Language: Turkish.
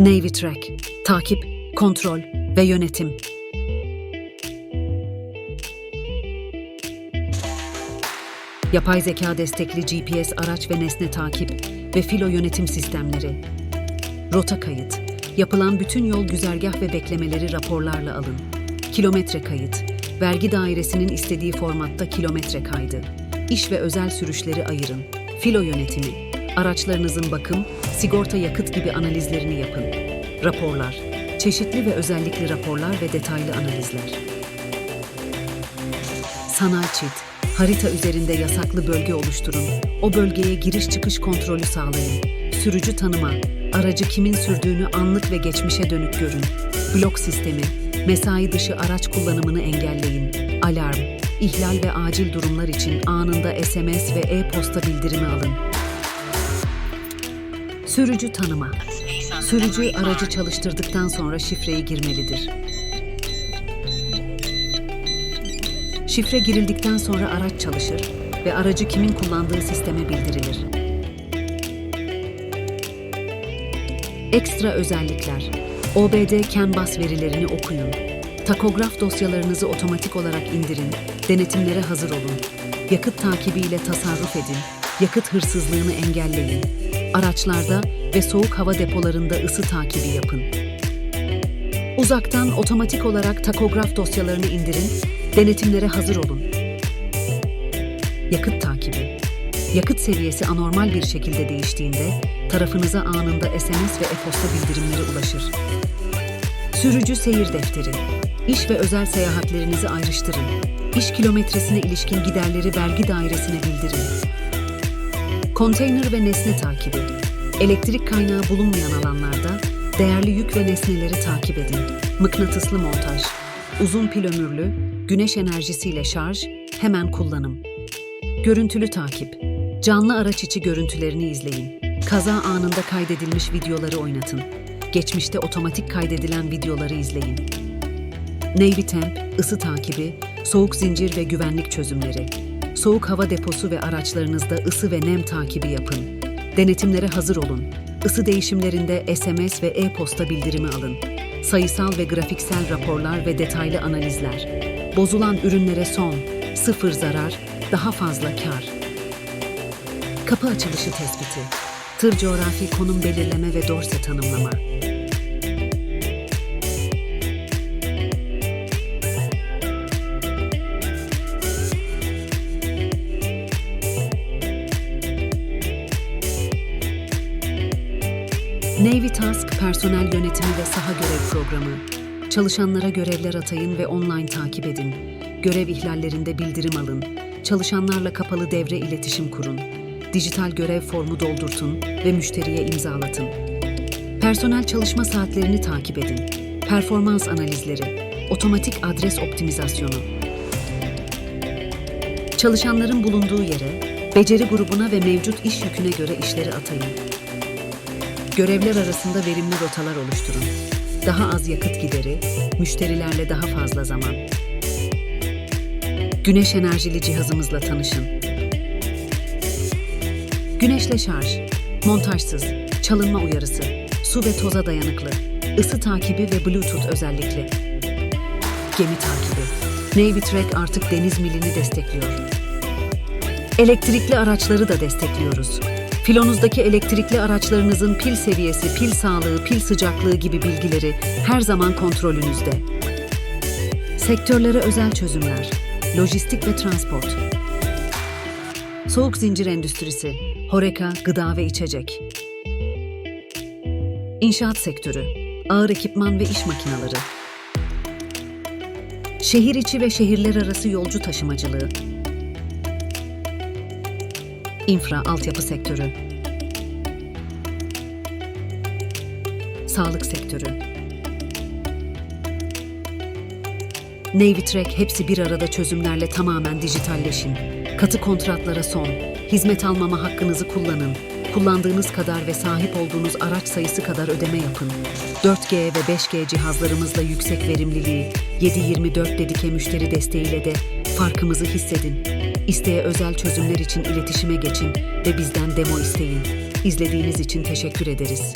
Navy Track, takip, kontrol ve yönetim. Yapay zeka destekli GPS araç ve nesne takip ve filo yönetim sistemleri. Rota kayıt. Yapılan bütün yol güzergah ve beklemeleri raporlarla alın. Kilometre kayıt. Vergi dairesinin istediği formatta kilometre kaydı. İş ve özel sürüşleri ayırın. Filo yönetimi. Araçlarınızın bakım, sigorta yakıt gibi analizlerini yapın. Raporlar. Çeşitli ve özellikli raporlar ve detaylı analizler. Sanal çit. Harita üzerinde yasaklı bölge oluşturun. O bölgeye giriş çıkış kontrolü sağlayın. Sürücü tanıma. Aracı kimin sürdüğünü anlık ve geçmişe dönük görün. Blok sistemi. Mesai dışı araç kullanımını engelleyin. Alarm. İhlal ve acil durumlar için anında SMS ve e-posta bildirimi alın. Sürücü tanıma. Sürücü aracı çalıştırdıktan sonra şifreyi girmelidir. Şifre girildikten sonra araç çalışır ve aracı kimin kullandığı sisteme bildirilir. Ekstra özellikler. OBD CAN bas verilerini okuyun. Takograf dosyalarınızı otomatik olarak indirin. Denetimlere hazır olun. Yakıt takibiyle tasarruf edin. Yakıt hırsızlığını engelleyin. Araçlarda ve soğuk hava depolarında ısı takibi yapın. Uzaktan otomatik olarak takograf dosyalarını indirin, denetimlere hazır olun. Yakıt takibi. Yakıt seviyesi anormal bir şekilde değiştiğinde tarafınıza anında SMS ve e-posta bildirimleri ulaşır. Sürücü seyir defteri. İş ve özel seyahatlerinizi ayrıştırın. İş kilometresine ilişkin giderleri vergi dairesine bildirin. Konteyner ve nesne takibi. Elektrik kaynağı bulunmayan alanlarda değerli yük ve nesneleri takip edin. Mıknatıslı montaj. Uzun pil ömürlü, güneş enerjisiyle şarj, hemen kullanım. Görüntülü takip. Canlı araç içi görüntülerini izleyin. Kaza anında kaydedilmiş videoları oynatın. Geçmişte otomatik kaydedilen videoları izleyin. Navy Temp, ısı takibi, soğuk zincir ve güvenlik çözümleri. Soğuk hava deposu ve araçlarınızda ısı ve nem takibi yapın. Denetimlere hazır olun. Isı değişimlerinde SMS ve e-posta bildirimi alın. Sayısal ve grafiksel raporlar ve detaylı analizler. Bozulan ürünlere son, sıfır zarar, daha fazla kar. Kapı açılışı tespiti. Tır coğrafi konum belirleme ve dorse tanımlama. Navy Task personel yönetimi ve saha görev programı. Çalışanlara görevler atayın ve online takip edin. Görev ihlallerinde bildirim alın. Çalışanlarla kapalı devre iletişim kurun. Dijital görev formu doldurtun ve müşteriye imzalatın. Personel çalışma saatlerini takip edin. Performans analizleri, otomatik adres optimizasyonu. Çalışanların bulunduğu yere, beceri grubuna ve mevcut iş yüküne göre işleri atayın. Görevler arasında verimli rotalar oluşturun. Daha az yakıt gideri, müşterilerle daha fazla zaman. Güneş enerjili cihazımızla tanışın. Güneşle şarj, montajsız, çalınma uyarısı, su ve toza dayanıklı, ısı takibi ve Bluetooth özellikli. Gemi takibi. Navy Track artık deniz milini destekliyor. Elektrikli araçları da destekliyoruz. Filonuzdaki elektrikli araçlarınızın pil seviyesi, pil sağlığı, pil sıcaklığı gibi bilgileri her zaman kontrolünüzde. Sektörlere özel çözümler, lojistik ve transport. Soğuk zincir endüstrisi, Horeca, gıda ve içecek. İnşaat sektörü, ağır ekipman ve iş makineleri. Şehir içi ve şehirler arası yolcu taşımacılığı. İnfra altyapı sektörü. Sağlık sektörü. Navy Track hepsi bir arada çözümlerle tamamen dijitalleşin. Katı kontratlara son. Hizmet almama hakkınızı kullanın. Kullandığınız kadar ve sahip olduğunuz araç sayısı kadar ödeme yapın. 4G ve 5G cihazlarımızla yüksek verimliliği, 7-24 dedike müşteri desteğiyle de farkımızı hissedin. İsteğe özel çözümler için iletişime geçin ve bizden demo isteyin. İzlediğiniz için teşekkür ederiz.